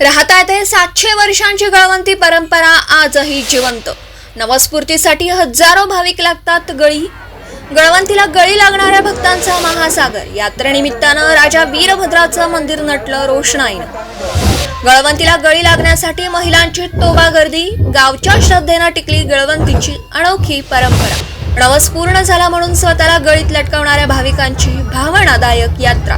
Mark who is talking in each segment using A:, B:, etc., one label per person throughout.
A: राहता येथे सातशे वर्षांची गळवंती परंपरा आजही जिवंत. नवस्फूर्तीसाठी हजारो भाविक लागतात गळी. गळवंतीला गळी लागणाऱ्या भक्तांचा महासागर. यात्रेनिमित्तानं राजा वीरभद्राचं मंदिर नटलं रोषणाईनं. गळवंतीला गळी लागण्यासाठी महिलांची तोबा गर्दी गावच्या श्रद्धेनं टिकली गळवंतीची अनोखी परंपरा. नवस पूर्ण झाला म्हणून स्वतःला गळीत लटकवणाऱ्या भाविकांची भावनादायक यात्रा.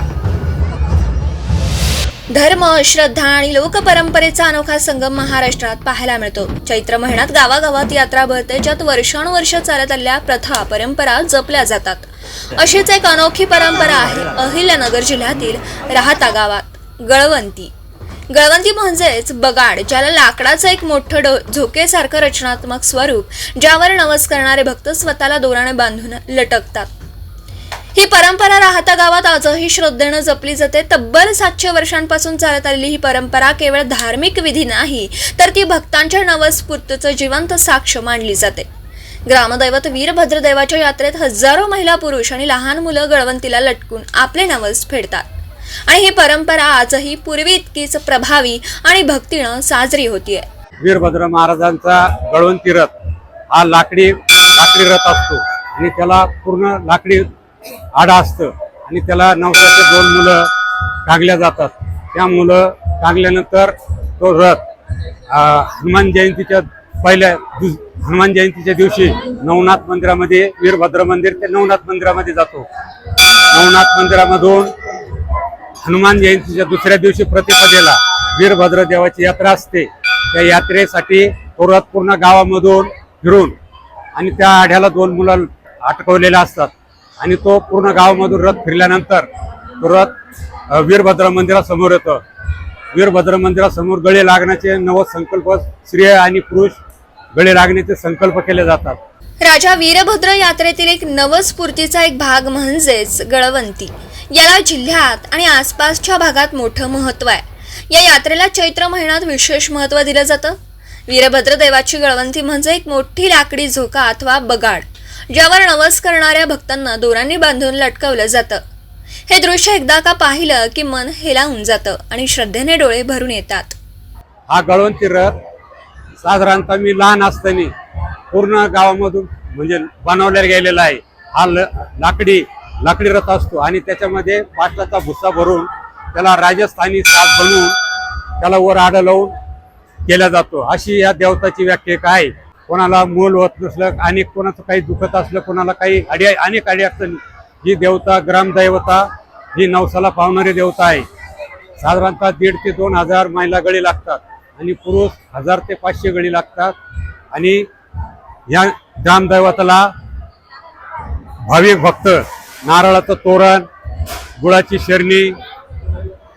A: धर्म श्रद्धा आणि लोकपरंपरेचा अनोखा संगम महाराष्ट्रात पाहायला मिळतो. चैत्र महिन्यात गावागावात यात्रा भरते ज्यात वर्षानुवर्ष चालत आलेल्या प्रथा परंपरा जपल्या जातात. अशीच एक अनोखी परंपरा आहे अहिल्यानगर जिल्ह्यातील राहता गावात गळवंती. गळवंती म्हणजेच बगाड ज्याला लाकडाचं एक मोठं डो झोकेसारखं रचनात्मक स्वरूप ज्यावर नवस करणारे भक्त स्वतःला दोराने बांधून लटकतात. ही परंपरा राहता गावात आजही श्रद्धेनं जपली जाते. तब्बल सातशे वर्षांपासून चालत आलेली ही परंपरा केवळ धार्मिक विधी नाही तर ती भक्तांच्या नवस्फूर्तीचं जिवंत साक्ष मानली जाते. ग्रामदैवत वीरभद्रदेवाच्या यात्रेत हजारो महिला पुरुष आणि लहान मुलं गळवंतीला लटकून आपले नवस फेडतात. आणि ही परंपरा आजही पूर्वी इतकीच प्रभावी आणि भक्तीनं साजरी होतीये.
B: वीरभद्र महाराजांचा गळवंती रथ हा लाकडी लाकडी रथ असतो. आणि त्याला पूर्ण लाकडी आडा असतं. आणि त्याला नवसाचे दोन मुलं टागल्या जातात. त्या मुलं टागल्यानंतर तो रथ हनुमान जयंतीच्या पहिल्या दुस- हनुमान जयंतीच्या दिवशी नवनाथ मंदिरामध्ये वीरभद्र मंदिर ते नवनाथ मंदिरामध्ये जातो. नवनाथ मंदिरामधून हनुमान जयंतीच्या दुसऱ्या दिवशी प्रतिपदेला वीरभद्र देवाची यात्रा असते. त्या यात्रेसाठी तो रथ पूर्ण गावामधून फिरून आणि त्या आढ्याला दोन मुलं अटकवलेल्या असतात. आणि तो पूर्ण गावामधून रथ फिरल्यानंतर तो रथ वीरभद्र मंदिरासमोर येतो. वीरभद्र मंदिरासमोर गळे लागण्याचे नव संकल्प स्त्रिया आणि पुरुष गळे लागण्याचे संकल्प केले जातात.
A: राजा वीरभद्र यात्रेतील एक नवस्फूर्तीचा एक भाग म्हणजेच गळवंती. याला जिल्ह्यात आणि आसपासच्या भागात मोठं महत्त्व आहे. या यात्रेला चैत्र महिन्यात विशेष महत्त्व दिलं जातं. वीरभद्र देवाची गळवंती म्हणजे एक मोठी लाकडी झोका अथवा बगाड. ज्यावर नवस करणाऱ्या भक्तांना दोरांनी बांधून लटकवलं जातं. हे दृश्य एकदा का पाहिलं की मन हेलावून जातं आणि श्रद्धेने डोळे भरून येतात.
B: हा गळवंती रथ साधारणतः मी लहान असताना पूर्ण गावामधून म्हणजे बनवल्या गेलेला आहे. हा ल लाकडी लाकडी रथ असतो आणि त्याच्यामध्ये पाटलाचा भुस्सा भरून त्याला राजस्थानी साप बनवून त्याला वर आडं लावून केला जातो. अशी या देवताची व्याख्या काय आहे. कोणाला मूल होत नसलं आणि कोणाचं काही दुखत असलं कोणाला काही अडी अनेक अडी अडचणी ही देवता ग्रामदैवता ही नवसाला पावणारी देवता आहे. साधारणतः दीड ते दोन हजार महिला गळी लागतात आणि पुरुष हजार ते पाचशे गळी लागतात. आणि या ग्रामदैवताला भाविक भक्त नारळाचं तोरण गुळाची शेरणी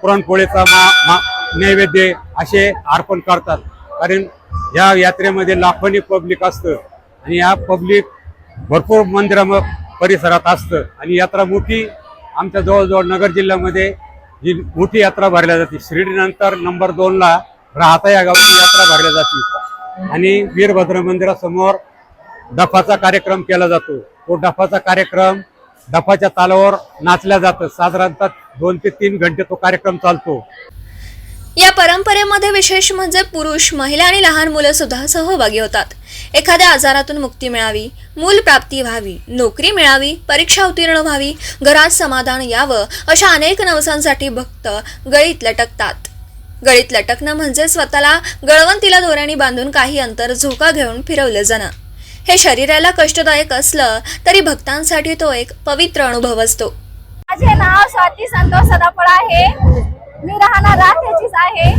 B: पुरणपोळीचा मा मा नैवेद्य असे अर्पण करतात. कारण या यात्रेमध्ये लाखोनी पब्लिक असतं. आणि या पब्लिक भरपूर मंदिरा परिसरात असतं. आणि यात्रा मोठी आमच्या जवळजवळ नगर जिल्ह्यामध्ये जी मोठी यात्रा भरल्या जाते शिर्डीनंतर नंबर दोनला राहता या गावची यात्रा भरल्या जाते. आणि वीरभद्र मंदिरासमोर डफाचा कार्यक्रम केला जातो. तो डफाचा कार्यक्रम डफाच्या तालावर नाचल्या जातं. साधारणतः दोन ते तीन घंटे तो कार्यक्रम चालतो.
A: या परंपरेमध्ये विशेष म्हणजे पुरुष महिला आणि लहान मुलं सुद्धा सहभागी होतात. एखाद्या आजारातून मुक्ती मिळावी मूल प्राप्ती व्हावी नोकरी मिळावी परीक्षा उत्तीर्ण व्हावी घरात समाधान यावं अशा अनेक नवसांसाठी भक्त गळीत लटकतात. गळीत लटकणं म्हणजे स्वतःला गळवंतीला दोऱ्याने बांधून काही अंतर झोका घेऊन फिरवलं जाणं. हे शरीराला कष्टदायक असलं तरी भक्तांसाठी तो एक पवित्र अनुभव असतो.
C: माझे नाव स्वाती संतोष सदाफळ आहे. मी राहणार राहत्याचीच आहे.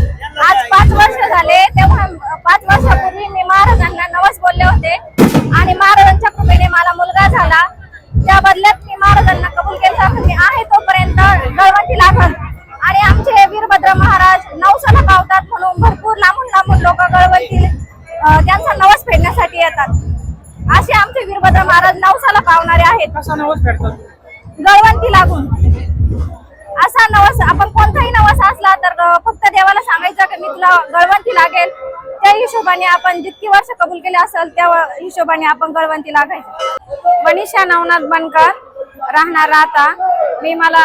C: आज पाच वर्ष झाले. तेव्हा पाच वर्षापूर्वी मी महाराजांना नवस बोलले होते. आणि महाराजांच्या कृपेने मला मुलगा झाला. त्या बदल्यात मी महाराजांना कबूल केलं मी आहे तोपर्यंत गळवंती लागल. आणि आमचे वीरभद्र महाराज नवसाला पावतात म्हणून भरपूर लांबून लांबून लोक गळवंती त्यांचा नवस फेडण्यासाठी येतात. असे आमचे वीरभद्र महाराज नवसाला पावणारे आहेत. गळवंती लागून. असा नवस आपण असला तर फक्त देवाला सांगायचं की मी तुला गळवंती लागेल. त्या हिशोबाने आपण जितकी वर्ष कबूल केले असेल त्या हिशोबाने आपण गळवंती लागायची. मनीषा नवनाथ बनकर राहणार राहता. मी मला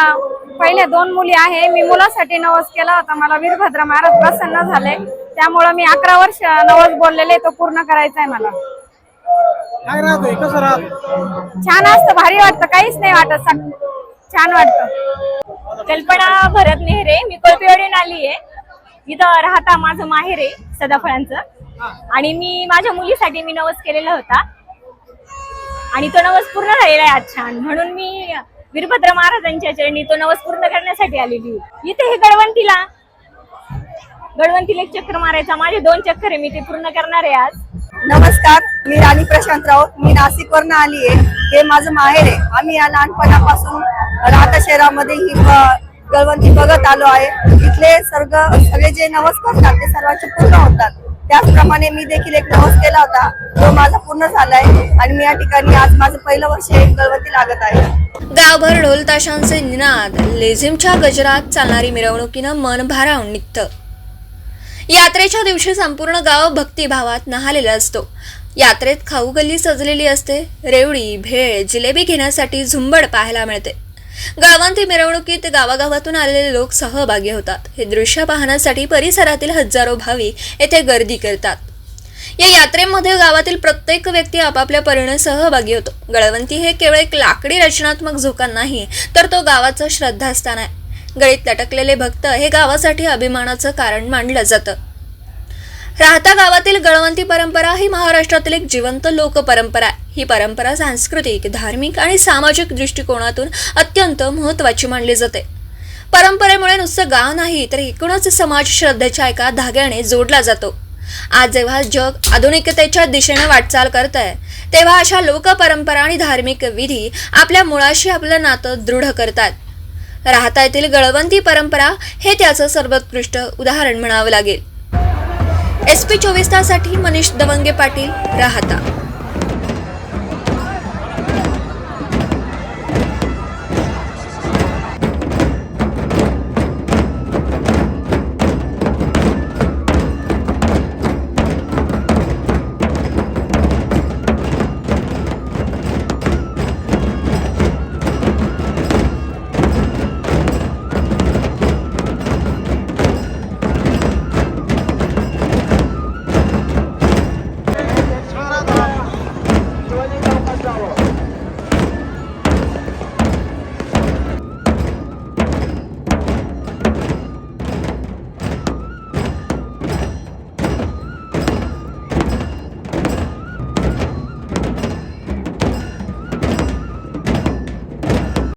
C: पहिले दोन मुली आहे. मी मुलासाठी नवस केला होता. मला वीरभद्र महाराज प्रसन्न झाले. त्यामुळे मी अकरा वर्ष नवस बोललेले तो पूर्ण करायचा आहे मला छान असतं. भारी वाटतं. काहीच नाही वाटत. छान वाटतं.
D: कल्पना भरत नेहरे मी कोळपेवाडीहून आली आहे इथं राहता माझं माहेर आहे सदाफळांचं. आणि मी माझ्या मुलीसाठी मी नवस केलेला होता. आणि तो नवस पूर्ण झालेला आहे आज छान. म्हणून मी वीरभद्र महाराजांच्या चरणी तो नवस पूर्ण करण्यासाठी आलेली. इथे हे गडवंतीला गडवंतीला एक चक्कर मारायचा. माझे दोन चक्कर आहे मी ते पूर्ण करणार आहे आज.
E: नमस्कार मी राणी प्रशांत राऊत. मी नाशिक वरनं आली आहे हे माझं माहेर आहे. आम्ही या लहानपणापासून राहता शहरामध्ये ही गळवंती बघत आलो आहे. इथले सर्ग सगळे जे नवस करतात ते सर्वांचे पूर्ण होतात. त्याचप्रमाणे मी देखील एक नवस केला होता. तो माझा पूर्ण झालाय आणि मी या ठिकाणी आज माझं पहिलं वर्ष एक गळवंती लागत आहे.
A: गावभर ढोल ताशांचे निनाद लेझिमच्या गजरात चालणारी मिरवणुकीनं मन भारावून निघतं. यात्रेच्या दिवशी संपूर्ण गाव भक्तिभावात नहालेला असतो. यात्रेत खाऊ गल्ली सजलेली असते. रेवडी भेळ जिलेबी घेण्यासाठी झुंबड पाहायला मिळते. गावांती मिरवणुकीत गावागावातून आलेले लोक सहभागी होतात. हे दृश्य पाहण्यासाठी परिसरातील हजारो भावी येथे गर्दी करतात. या यात्रेमध्ये गावातील प्रत्येक व्यक्ती आपापल्या परीने सहभागी होतो. गळवंती हे केवळ एक लाकडी रचनात्मक झोका नाही तर तो गावाचं श्रद्धास्थान आहे. गळीत लटकलेले भक्त हे गावासाठी अभिमानाचं कारण मानलं जातं. राहता गावातील गळवंती परंपरा ही महाराष्ट्रातील एक जिवंत लोकपरंपरा आहे. ही परंपरा सांस्कृतिक धार्मिक आणि सामाजिक दृष्टिकोनातून अत्यंत महत्वाची मानली जाते. परंपरेमुळे नुसतं गाव नाही तर एकूणच समाज श्रद्धेच्या एका धाग्याने जोडला जातो. आज जेव्हा जग आधुनिकतेच्या दिशेने वाटचाल करत आहे तेव्हा अशा लोकपरंपरा आणि धार्मिक विधी आपल्या मुळाशी आपलं नातं दृढ करतात. राहता येथील गळवंती परंपरा हे त्याचं सर्वोत्कृष्ट उदाहरण म्हणावं लागेल. एस पी चोवीस तासाठी मनीष दवंगे पाटील राहता.